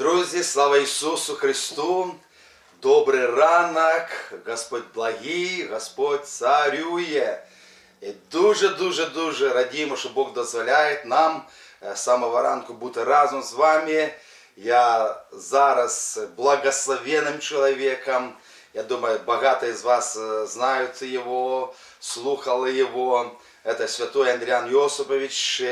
Друзі, слава Ісусу Христу! Добрий ранок, Господь благий, Господь царює. І дуже-дуже дуже радіємо, що Бог дозволяє нам е, з самого ранку бути разом з вами. Я зараз благословенним чоловіком. Я думаю, багато із вас е, знають його, слухали його. Это святой Андриан Йосипович.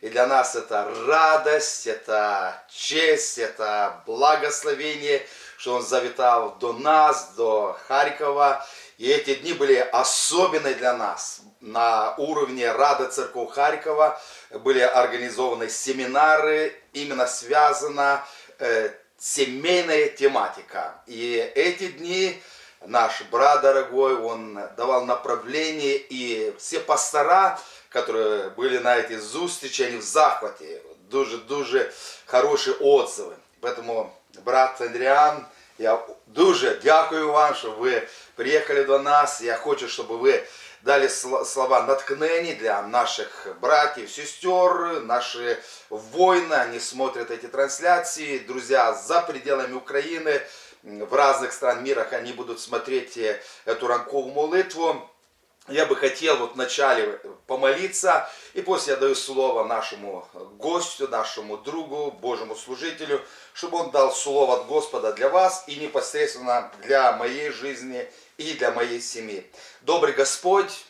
и для нас это радость, это честь, это благословение, что он завитал до нас, до Харькова. И эти дни были особенные для нас. На уровне Рада Церковь Харькова были организованы семинары, именно связана э, семейная тематика. И эти дни наш брат дорогой, он давал направление, и все пастора, которые были на этой зустрічі, они в захвате. Дуже-дуже хороші отзиви. Поэтому, брат Андріан, я дуже дякую вам, що ви приїхали до нас. Я хочу, щоб ви дали сл- слова наткнення для наших братьев, сестер, наши воины, они смотрят эти трансляции, друзья за пределами Украины, м, в разных стран мира они будут смотреть э, эту ранковую молитву. Я бы хотел вот вначале помолиться, и после я даю слово нашему гостю, нашему другу, Божьему служителю, чтобы он дал слово от Господа для вас и непосредственно для моей жизни и для моей семьи. Добрый Господь,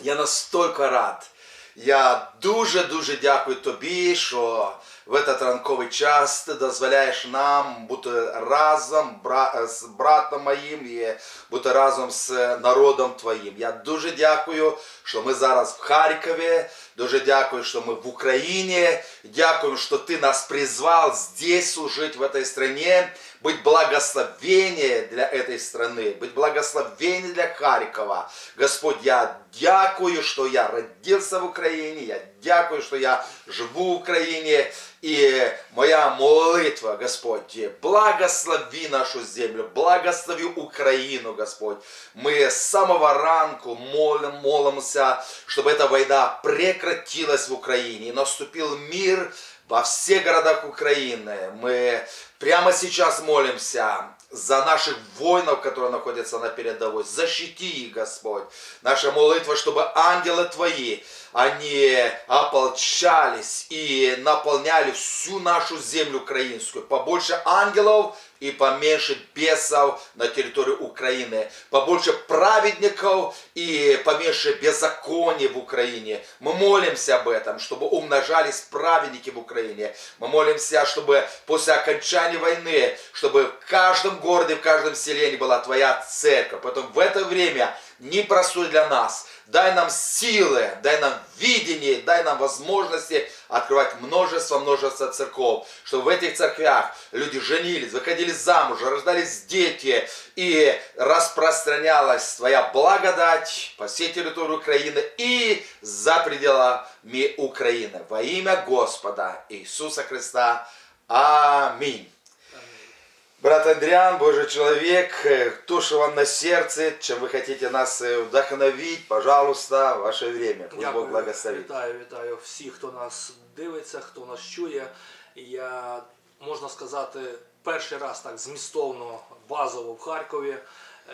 я настолько рад. Я дуже-дуже дякую тобі, що в этот ранковий час ти дозволяєш нам бути разом бра- з братом моїм і бути разом з народом твоїм. Я дуже дякую, що ми зараз в Харкові. Дуже дякую, що ми в Україні. Дякую, що ти нас призвал здесь служить в этой стране, быть благословение для этой страны, быть благословение для Харькова. Господь, я дякую, что я родился в Украине, я дякую, что я живу в Украине. И моя молитва, Господь, благослови нашу землю, благослови Украину, Господь. Мы с самого ранку молим, молимся, чтобы эта война прекратилась в Украине и наступил мир во всех городах Украины. Мы прямо сейчас молимся за наших воинов, которые находятся на передовой. Защити их, Господь. Наша молитва, чтобы ангелы Твои, они ополчались и наполняли всю нашу землю украинскую. Побольше ангелов и поменьше бесов на территории Украины. Побольше праведников и поменьше беззаконий в Украине. Мы молимся об этом, чтобы умножались праведники в Украине. Мы молимся, чтобы после окончания войны, чтобы в каждом городе, в каждом селении была Твоя церковь. Поэтому в это время непростой для нас. Дай нам силы, дай нам видение, дай нам возможности открывать множество, множество церков, чтобы в этих церквях люди женились, выходили замуж, рождались дети, и распространялась Твоя благодать по всей территории Украины и за пределами Украины. Во имя Господа Иисуса Христа. Аминь. Брат Андриан, Божий человек, э, то, что вам на сердце, чем вы хотите нас э, вдохновить, пожалуйста, ваше время. Пусть Бог благословит. Вітаю, вітаю всіх, хто нас дивиться, хто нас чує. Я можна сказати, перший раз так змістовно, базово в Харкові.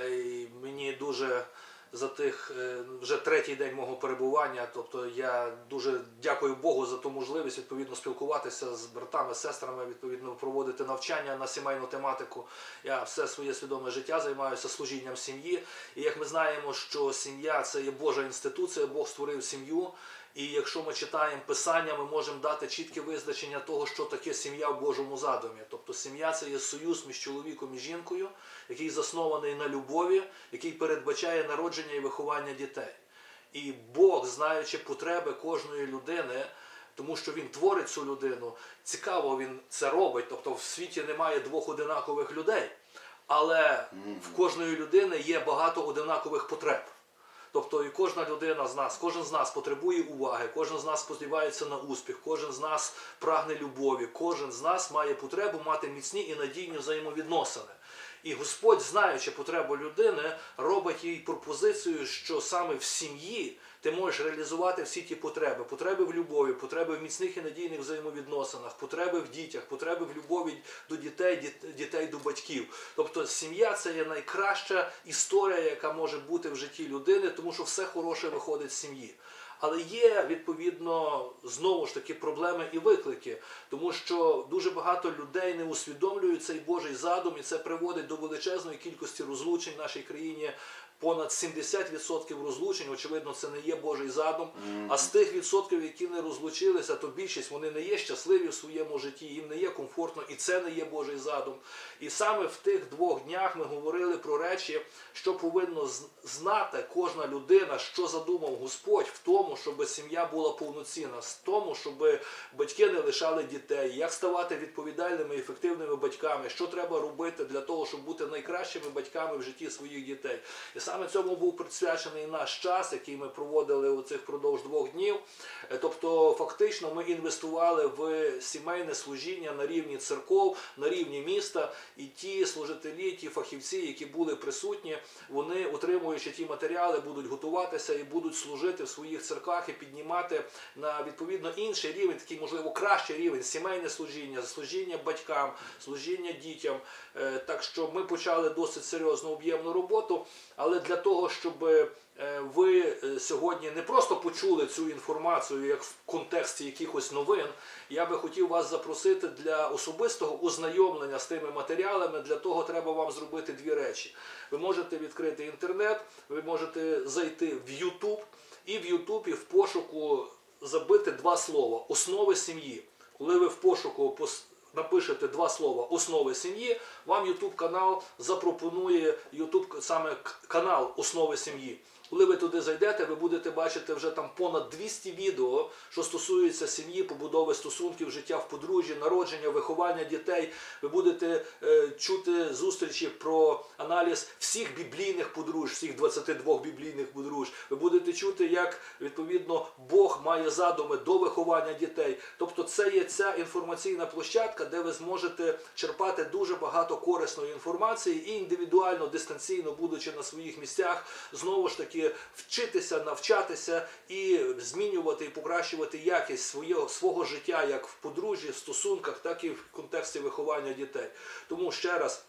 Е, І мені дуже за тих е, вже третій день мого перебування. Тобто я дуже дякую Богу за ту можливість відповідно спілкуватися з братами, сестрами, відповідно проводити навчання на сімейну тематику. Я все своє свідоме життя займаюся служінням сім'ї. І як ми знаємо, що сім'я це є Божа інституція, Бог створив сім'ю. І якщо ми читаємо Писання, ми можемо дати чітке визначення того, що таке сім'я в Божому задумі. Тобто сім'я це є союз між чоловіком і жінкою, який заснований на любові, який передбачає народження і виховання дітей. І Бог, знаючи потреби кожної людини, тому що він творить цю людину, цікаво він це робить. Тобто в світі немає двох одинакових людей, але в кожної людини є багато одинакових потреб. Тобто і кожна людина з нас, кожен з нас потребує уваги, кожен з нас сподівається на успіх, кожен з нас прагне любові, кожен з нас має потребу мати міцні і надійні взаємовідносини. І Господь, знаючи потребу людини, робить їй пропозицію, що саме в сім'ї ти можеш реалізувати всі ті потреби: потреби в любові, потреби в міцних і надійних взаємовідносинах, потреби в дітях, потреби в любові до дітей, дітей до батьків. Тобто сім'я це є найкраща історія, яка може бути в житті людини, тому що все хороше виходить з сім'ї. Але є відповідно знову ж таки проблеми і виклики, тому що дуже багато людей не усвідомлюють цей Божий задум, і це приводить до величезної кількості розлучень в нашій країні. Понад 70% розлучень, очевидно, це не є Божий задум. А з тих відсотків, які не розлучилися, то більшість вони не є щасливі в своєму житті, їм не є комфортно, і це не є Божий задум. І саме в тих двох днях ми говорили про речі, що повинно знати кожна людина, що задумав Господь в тому, щоб сім'я була повноцінна, в тому, щоб батьки не лишали дітей, як ставати відповідальними і ефективними батьками, що треба робити для того, щоб бути найкращими батьками в житті своїх дітей. І саме цьому був присвячений наш час, який ми проводили у цих продовж двох днів. Е, Тобто, фактично, ми інвестували в сімейне служіння на рівні церков, на рівні міста, і ті служителі, ті фахівці, які були присутні, вони, отримуючи ті матеріали, будуть готуватися і будуть служити в своїх церквах і піднімати на відповідно інший рівень, такий можливо кращий рівень сімейне служіння, служіння батькам, служіння дітям. Е, Так що ми почали досить серйозну об'ємну роботу, але для того, щоб е, ви е, сьогодні не просто почули цю інформацію як в контексті якихось новин. Я би хотів вас запросити для особистого ознайомлення з тими матеріалами. Для того треба вам зробити дві речі. Ви можете відкрити інтернет, ви можете зайти в YouTube і в YouTube і в пошуку забити два слова основи сім'ї. Коли ви в пошуку напишете два слова основи сім'ї, вам YouTube канал запропонує YouTube саме канал основи сім'ї. Коли ви туди зайдете, ви будете бачити вже там понад 200 відео, що стосується сім'ї, побудови стосунків, життя в подружжі, народження, виховання дітей. Ви будете е, чути зустрічі про аналіз всіх біблійних подружжя, всіх 22 біблійних подружжя. Ви будете чути, як відповідно Бог має задуми до виховання дітей. Тобто, це є ця інформаційна площадка, де ви зможете черпати дуже багато корисної інформації і індивідуально, дистанційно, будучи на своїх місцях, знову ж таки вчитися, навчатися і змінювати і покращувати якість своєго свого життя як в подружжі, стосунках, так і в контексті виховання дітей. Тому ще раз.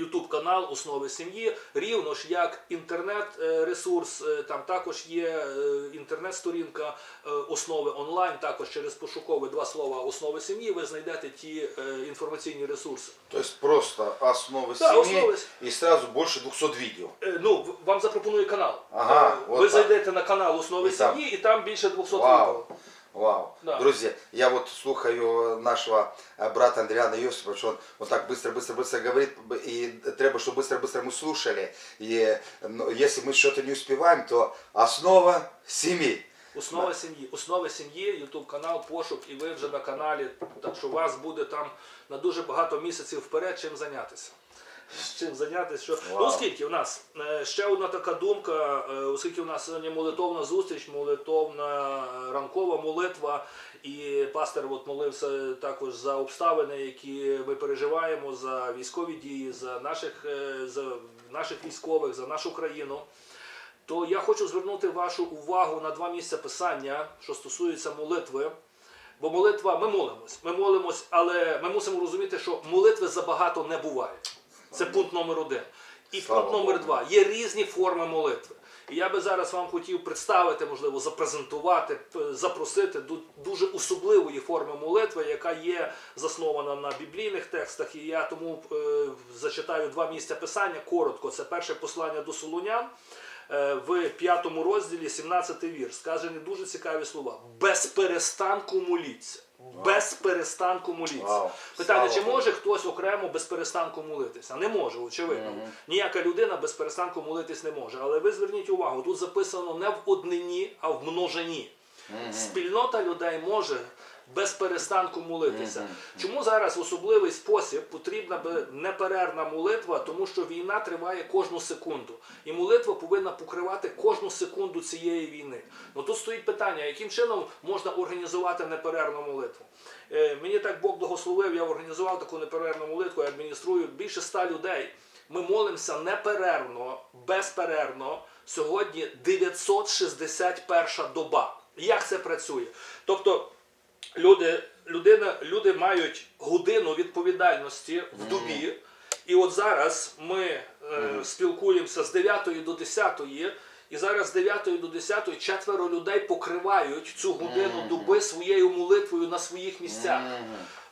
Ютуб канал Основи сім'ї, рівно ж як інтернет-ресурс, е, там також є е, інтернет-сторінка е, основи онлайн, також через пошукове два слова основи сім'ї ви знайдете ті е, інформаційні ресурси. То есть просто основы Да, семьи основы. и сразу больше 200 видео. Е, Ну, вам запропонує канал. Ага, Е, от ви так. зайдете на канал Основи І сім'ї, і там більше 200 Вау. відео. Вау. Да. Друзья, я вот слухаю нашего э, брата Андриана Йосипа, что он вот так быстро, быстро, быстро говорит, б- и треба, чтобы быстро, быстро мы слушали. И ну, если мы что-то не успеваем, то основа семьи. Основа сім'ї. Основа сім'ї, Ютуб канал, пошук, і ви вже на каналі. Так що у вас буде там на дуже багато місяців вперед чим зайнятися. З Чим зайнятися? Що... Вау. Ну, оскільки у нас е, ще одна така думка, е, оскільки у нас сьогодні молитовна зустріч, молитовна е, ранкова молитва, і пастор от молився також за обставини, які ми переживаємо, за військові дії, за наших, е, за наших військових, за нашу країну то я хочу звернути вашу увагу на два місця писання, що стосується молитви. Бо молитва, ми молимось, ми молимось, але ми мусимо розуміти, що молитви забагато не буває. Це пункт номер один. І Слава пункт номер Богу. два. Є різні форми молитви. І я би зараз вам хотів представити, можливо, запрезентувати, запросити до дуже особливої форми молитви, яка є заснована на біблійних текстах. І я тому е, зачитаю два місця писання коротко. Це перше послання до Солунян. Е, в п'ятому розділі 17 вірш сказані дуже цікаві слова. Без перестанку моліться. Без перестанку моліться. Вау. Питання, чи може хтось окремо без перестанку молитися? Не може, очевидно. Ніяка людина без перестанку молитись не може. Але ви зверніть увагу, тут записано не в однині, а в множині. Спільнота людей може без перестанку молитися. Чому зараз в особливий спосіб потрібна би неперервна молитва, тому що війна триває кожну секунду, і молитва повинна покривати кожну секунду цієї війни. Ну тут стоїть питання, яким чином можна організувати неперервну молитву. Е, мені так Бог благословив, я організував таку неперервну молитву, я адмініструю більше ста людей. Ми молимося неперервно, безперервно, сьогодні 961 доба. Як це працює? Тобто люди, людина, люди мають годину відповідальності в добі. І от зараз ми е, спілкуємося з 9 до 10, і зараз з 9 до 10 четверо людей покривають цю годину доби своєю молитвою на своїх місцях.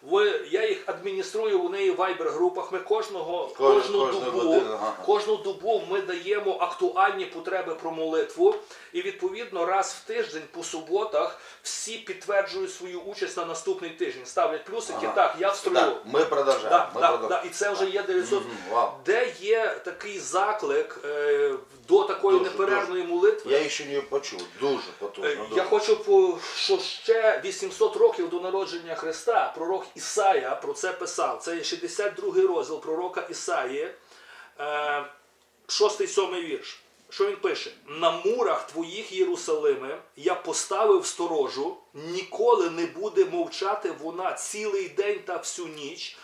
Ви, я їх адмініструю у неї в вайбер-групах. Ми кожного Кожну- кожну, кожну добу, годину, ага. кожну добу ми даємо актуальні потреби про молитву. І відповідно раз в тиждень по суботах всі підтверджують свою участь на наступний тиждень. Ставлять плюсики. Ага. Так, я встрою. Так, ми продовжаємо. Да, ми да, продовжуємо. да, і це вже є 900. Мгм, вау. Де є такий заклик е, до такої Дуже, неперервної молитви? Я ще не почув. Дуже потужно. Е, дуже. Я хочу, по- що ще 800 років до народження Христа пророк Ісая про це писав. Це є 62 розділ пророка Ісаї, 6-7 вірш. Що він пише? На мурах твоїх Єрусалиме я поставив сторожу, ніколи не буде мовчати вона цілий день та всю ніч.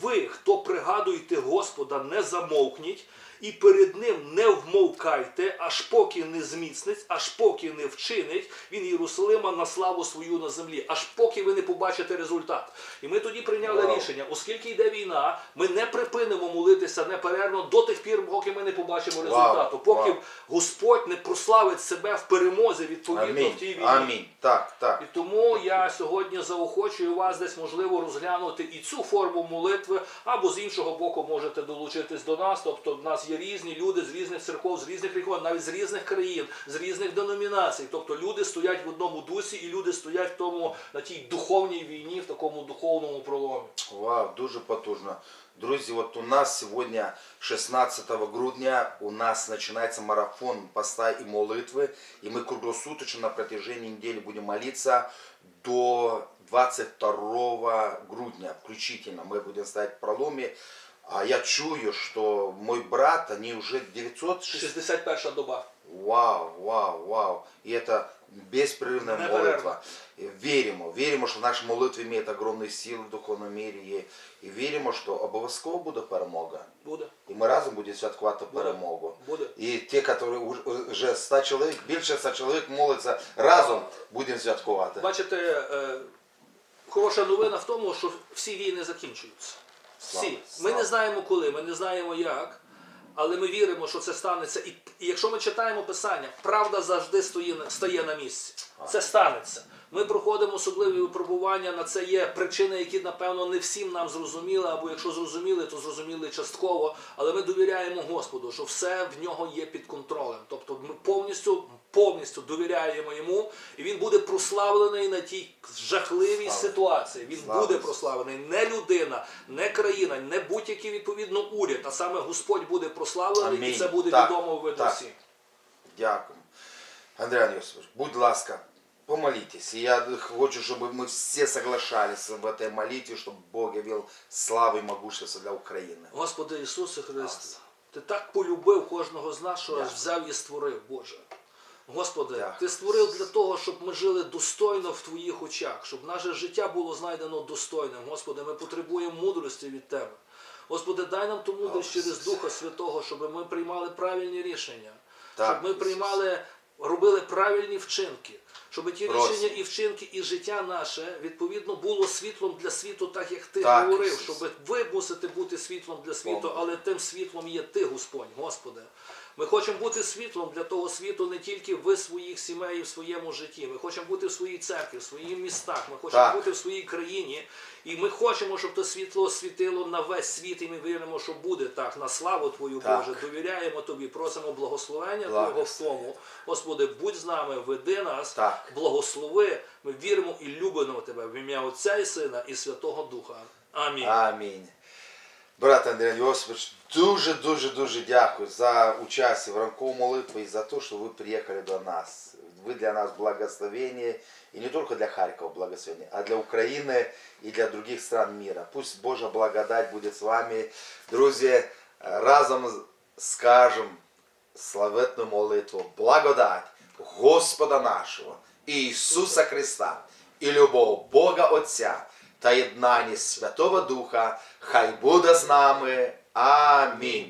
Ви, хто пригадуєте Господа, не замовкніть, і перед ним не вмовкайте, аж поки не зміцнить, аж поки не вчинить він Єрусалима на славу свою на землі, аж поки ви не побачите результат. І ми тоді прийняли Вау. рішення, оскільки йде війна, ми не припинимо молитися неперервно до тих пір, поки ми не побачимо результату, поки Вау. Господь не прославить себе в перемозі відповідно Амінь. в тій війні. Амінь. Так, так. І тому я сьогодні заохочую вас десь можливо розглянути і цю форму молитви, або з іншого боку можете долучитись до нас. Тобто в нас різні люди з різних церков, з різних регіонів, навіть з різних країн, з різних деномінацій. Тобто люди стоять в одному дусі, і люди стоять в тому на тій духовній війні, в такому духовному проломі. Вау, дуже потужно. Друзі, вот у нас сегодня 16 грудня у нас начинается марафон поста и молитвы, и мы круглосуточно на протяжении недели будем молиться до 22 грудня включительно. Мы будем стоять в проломе. А я чую, что мой брат, они уже 960 61 доба. Вау, вау, вау. И это беспрерывная молитва. Веримо, веримо, що наша молитва має огромні сили в духовному мірі. І, віримо, що обов'язково буде перемога. Буде, І ми разом будемо святкувати Буде. перемогу. буде. І ті, які вже 100 чоловік, більше 100 чоловік моляться, разом будемо святкувати. Бачите, е, хороша новина в тому, що всі війни закінчуються. Всі. Ми не знаємо коли, ми не знаємо як, але ми віримо, що це станеться. І, і якщо ми читаємо Писання, правда завжди на- стає на місці. Це станеться. Ми проходимо особливі випробування, на це є причини, які, напевно, не всім нам зрозуміли, або якщо зрозуміли, то зрозуміли частково. Але ми довіряємо Господу, що все в нього є під контролем. Тобто ми повністю, повністю довіряємо йому, і він буде прославлений на тій жахливій Слава. ситуації. Він Слава буде Ісусу. прославлений не людина, не країна, не будь-який відповідно уряд, а саме Господь буде прославлений, і Амінь. це буде Так, відомо видно так. всім. Дякую. Андрій Йосифович, будь ласка, помолитесь. И я хочу, чтобы мы все соглашались в этой молитве, чтобы Бог явил славу и могущество для Украины. Господи Ісусе Христе, Ти так полюбив кожного з нас, що аж Дякую. взяв і створив, Боже. Господи, Дякую. Ти створив для того, щоб ми жили достойно в Твоїх очах, щоб наше життя було знайдено достойним. Господи, ми потребуємо мудрості від Тебе. Господи, дай нам ту мудрість через Духа Святого, щоб ми приймали правильні рішення, Так, щоб ми приймали, робили правильні вчинки, щоб ті Просимо. рішення і вчинки, і життя наше відповідно було світлом для світу, так як ти Так, говорив, Ісусе. щоб ви мусите бути світлом для світу, але тим світлом є ти, Господь, Господи. Ми хочемо бути світлом для того світу не тільки в своїх сімей в своєму житті. Ми хочемо бути в своїй церкві, в своїх містах. Ми хочемо Так. бути в своїй країні. І ми хочемо, щоб то світло світило на весь світ. І ми віримо, що буде так. На славу Твою, Так. Боже. Довіряємо Тобі, просимо благословення Благо. Твого в тому. Господи, будь з нами, веди нас, Так. благослови. Ми віримо і любимо Тебе в ім'я Отця і Сина і Святого Духа. Амінь. Амінь. Брат Андрій Йосипович, дуже, дуже, дуже дякую за участь в ранковій молитві і за те, що ви приїхали до нас. Ви для нас благословение, и не только для Харькова благословение, а для Украины и для других стран мира. Пусть Божья благодать будет с вами. Друзі, разом скажем славетну молитву. Благодать Господа нашого, Ісуса Христа, і любов Бога Отця та єднаність Святого Духа, хай буде з нами. Амінь.